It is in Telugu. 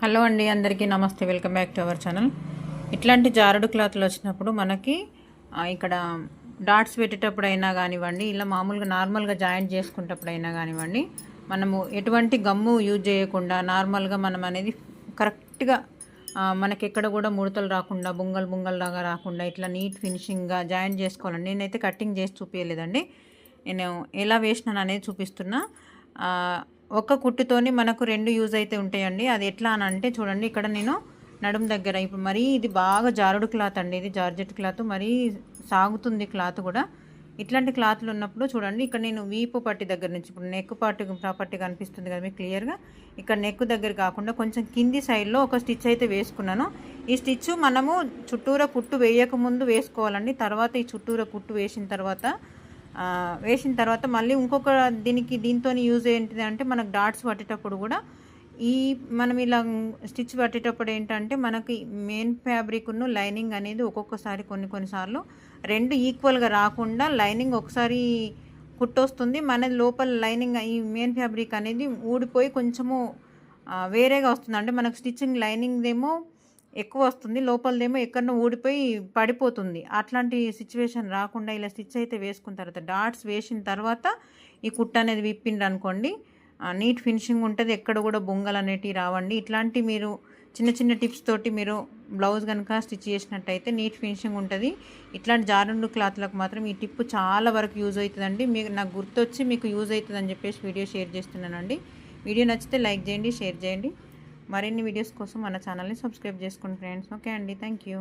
హలో అండి అందరికీ నమస్తే welcome back to our channel. ఇట్లాంటి జారుడు క్లాత్లు వచ్చినప్పుడు మనకి ఇక్కడ డాట్స్ పెట్టేటప్పుడు అయినా కానివ్వండి ఇలా మామూలుగా నార్మల్గా జాయింట్ చేసుకునేటప్పుడు అయినా కానివ్వండి మనము ఎటువంటి గమ్ము యూజ్ చేయకుండా నార్మల్గా మనం అనేది కరెక్ట్గా మనకి ఎక్కడ కూడా ముడతలు రాకుండా బొంగలు బుంగల్ లాగా రాకుండా ఇట్లా నీట్ ఫినిషింగ్గా జాయింట్ చేసుకోవాలండి నేనైతే కటింగ్ చేసి చూపించలేదండి నేను ఎలా వేసినాను అనేది చూపిస్తున్నా. ఒక్క కుట్టుతోని మనకు రెండు యూజ్ అయితే ఉంటాయండి. అది ఎట్లా అని అంటే చూడండి ఇక్కడ నేను నడుం దగ్గర ఇప్పుడు మరీ ఇది బాగా జారుడు క్లాత్ అండి. ఇది జార్జెట్ క్లాత్ మరీ సాగుతుంది క్లాత్ కూడా. ఇట్లాంటి క్లాత్లు ఉన్నప్పుడు చూడండి ఇక్కడ నేను వీపు పట్టి దగ్గర నుంచి ఇప్పుడు నెక్ పార్ట్ ప్రాపర్టీ కనిపిస్తుంది కదా మీకు క్లియర్గా. ఇక్కడ నెక్ దగ్గర కాకుండా కొంచెం కింది సైడ్లో ఒక స్టిచ్ అయితే వేసుకున్నాను. ఈ స్టిచ్ మనము చుట్టూరా కుట్టు వేయకముందు వేసుకోవాలండి. తర్వాత ఈ చుట్టూరా కుట్టు వేసిన తర్వాత వేసిన తర్వాత మళ్ళీ ఇంకొక దీనికి దీంతో యూజ్ ఏంటిది అంటే మనకు డాట్స్ పట్టేటప్పుడు కూడా ఈ మనం ఇలా స్టిచ్ పట్టేటప్పుడు ఏంటంటే మనకి మెయిన్ ఫ్యాబ్రిక్ను లైనింగ్ అనేది ఒక్కొక్కసారి కొన్ని కొన్నిసార్లు రెండు ఈక్వల్గా రాకుండా లైనింగ్ ఒకసారి కుట్టొస్తుంది. మన లోపల లైనింగ్ ఈ మెయిన్ ఫ్యాబ్రిక్ అనేది ఊడిపోయి కొంచెము వేరేగా వస్తుంది. అంటే మనకు స్టిచ్చింగ్ లైనింగ్ ఏమో ఎక్కువ వస్తుంది లోపలదేమో ఎక్కడనో ఊడిపోయి పడిపోతుంది. అట్లాంటి సిచ్యువేషన్ రాకుండా ఇలా స్టిచ్ అయితే వేసుకున్న తర్వాత డాట్స్ వేసిన తర్వాత ఈ కుట్ట అనేది విప్పిండ్రు అనుకోండి నీట్ ఫినిషింగ్ ఉంటుంది. ఎక్కడ కూడా బొంగలు అనేటివి రావండి. ఇట్లాంటి మీరు చిన్న చిన్న టిప్స్ తోటి మీరు బ్లౌజ్ కనుక స్టిచ్ చేసినట్టయితే నీట్ ఫినిషింగ్ ఉంటుంది. ఇట్లాంటి జారుండు క్లాత్లకు మాత్రం ఈ టిప్ చాలా వరకు యూజ్ అవుతుందండి. మీకు నాకు గుర్తొచ్చి మీకు యూజ్ అవుతుందని చెప్పేసి వీడియో షేర్ చేస్తున్నానండి. వీడియో నచ్చితే లైక్ చేయండి షేర్ చేయండి. మరిన్ని వీడియోస్ కోసం మన ఛానల్ని సబ్స్క్రైబ్ చేసుకోండి ఫ్రెండ్స్ ఓకే అండి థ్యాంక్ యూ